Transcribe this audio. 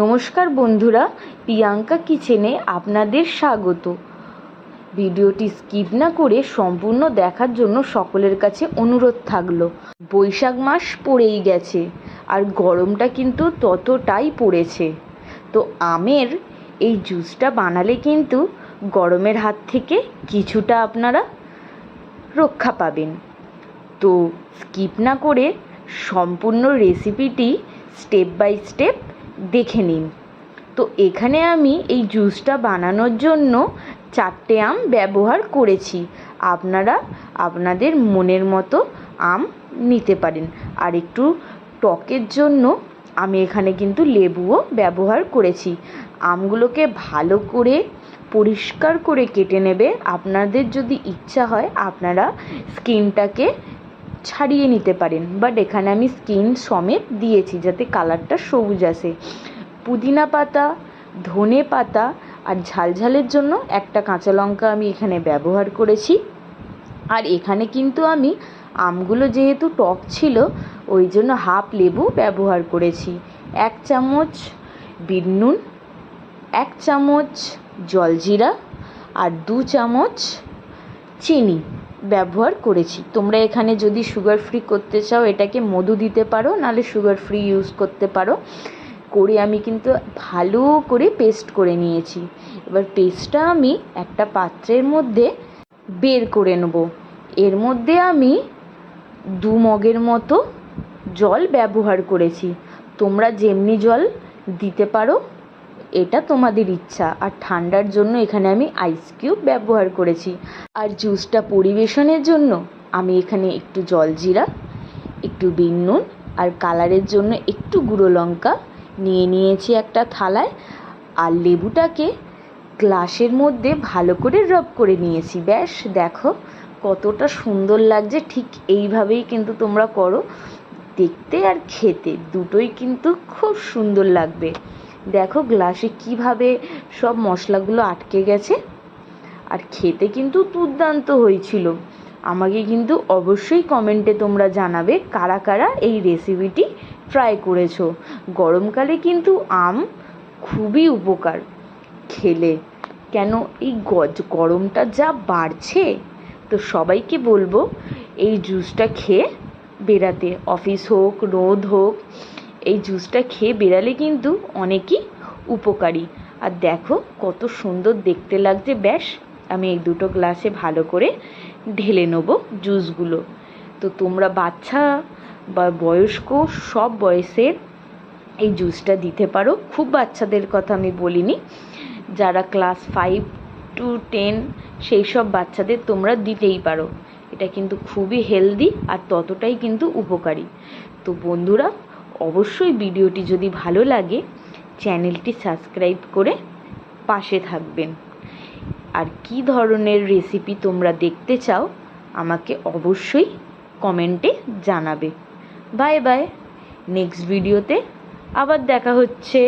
নমস্কার বন্ধুরা, প্রিয়াঙ্কা কিচেনে আপনাদের স্বাগত। ভিডিওটি স্কিপ না করে সম্পূর্ণ দেখার জন্য সকলের কাছে অনুরোধ থাকল। বৈশাখ মাস পড়েই গেছে, আর গরমটা কিন্তু ততটাই পড়েছে। তো আমের এই জুসটা বানালে কিন্তু গরমের হাত থেকে কিছুটা আপনারা রক্ষা পাবেন। তো স্কিপ না করে সম্পূর্ণ রেসিপিটি স্টেপ বাই স্টেপ দেখে নিন। তো এখানে আমি এই জুসটা বানানোর জন্য চারটে আম ব্যবহার করেছি। আপনারা আপনাদের মনের মতো আম নিতে পারেন। আর একটু টকের জন্য আমি এখানে কিন্তু লেবুও ব্যবহার করেছি। আমগুলোকে ভালো করে পরিষ্কার করে কেটে নেবে। আপনাদের যদি ইচ্ছা হয়, আপনারা স্কিনটাকে ছাড়িয়ে নিতে পারেন। বাট এখানে আমি স্কিন সমেত দিয়েছি যাতে কালারটা সবুজ আসে। পুদিনা পাতা, ধনে পাতা আর ঝালঝালের জন্য একটা কাঁচা লঙ্কা আমি এখানে ব্যবহার করেছি। আর এখানে কিন্তু আমি আমগুলো যেহেতু টক ছিল, ওই জন্য হাফ লেবু ব্যবহার করেছি। এক চামচ বিট নুন, এক চামচ জলজিরা আর দু চামচ চিনি। ব্যবহার করেছি। তোমরা এখানে যদি সুগার ফ্রি করতে চাও, এটাকে মধু দিতে পারো, নাহলে সুগার ফ্রি ইউজ করতে পারো। করে আমি কিন্তু ভালো করে পেস্ট করে নিয়েছি। এবার পেস্টটা আমি একটা পাত্রের মধ্যে বের করে নেব। এর মধ্যে আমি দু মগের মতো জল ব্যবহার করেছি। তোমরা যেমনি জল দিতে পারো এটা তোমাদের ইচ্ছা। আর ঠান্ডার জন্য এখানে আমি আইস কিউব ব্যবহার করেছি। আর জুসটা পরিবেশনের জন্য আমি এখানে একটু জলজিরা একটু বিন নুন আর কালারের জন্য একটু গুঁড়ো লঙ্কা নিয়ে নিয়েছি একটা থালায়। আর লেবুটাকে গ্লাসের মধ্যে ভালো করে রব করে নিয়েছি। ব্যাস, দেখো কতটা সুন্দর লাগছে। ঠিক এইভাবেই কিন্তু তোমরা করো। দেখতে আর খেতে দুটোই কিন্তু খুব সুন্দর লাগবে। দেখো গ্লাসে কীভাবে সব মশলাগুলো আটকে গেছে। আর খেতে কিন্তু দুর্দান্ত হয়েছিল। আমাকে কিন্তু অবশ্যই কমেন্টে তোমরা জানাবে কারা কারা এই রেসিপিটি ট্রাই করেছ। গরমকালে কিন্তু আম খুবই উপকার খেলে। কেন এই গজ, গরমটা যা বাড়ছে, তো সবাইকে বলব এই জুসটা খেয়ে বেরাতে অফিস হোক, রোদ হোক এই জুসটা খেয়ে বেরালে কিন্তু অনেকই উপকারী। আর দেখো, কত সুন্দর দেখতে লাগছে, ব্যাস। আমি এই দুটো গ্লাসে ভালো করে ঢেলে নেব জুসগুলো। তো তোমরা বাচ্চা বা বয়স্ক, সব বয়সের এই জুসটা দিতে পারো। খুব বাচ্চাদের কথা আমি বলিনি। যারা ক্লাস ফাইভ টু টেন, সেই সব বাচ্চাদের তোমরা দিতেই পারো। এটা কিন্তু খুবই হেলদি আর ততটাই কিন্তু উপকারী। তো বন্ধুরা অবশ্যই ভিডিওটি যদি ভালো লাগে, চ্যানেলটি সাবস্ক্রাইব করে পাশে থাকবেন। আর কি ধরনের রেসিপি তোমরা দেখতে চাও, আমাকে অবশ্যই কমেন্টে জানাবে। বাই বাই নেক্সট ভিডিওতে আবার দেখা হচ্ছে।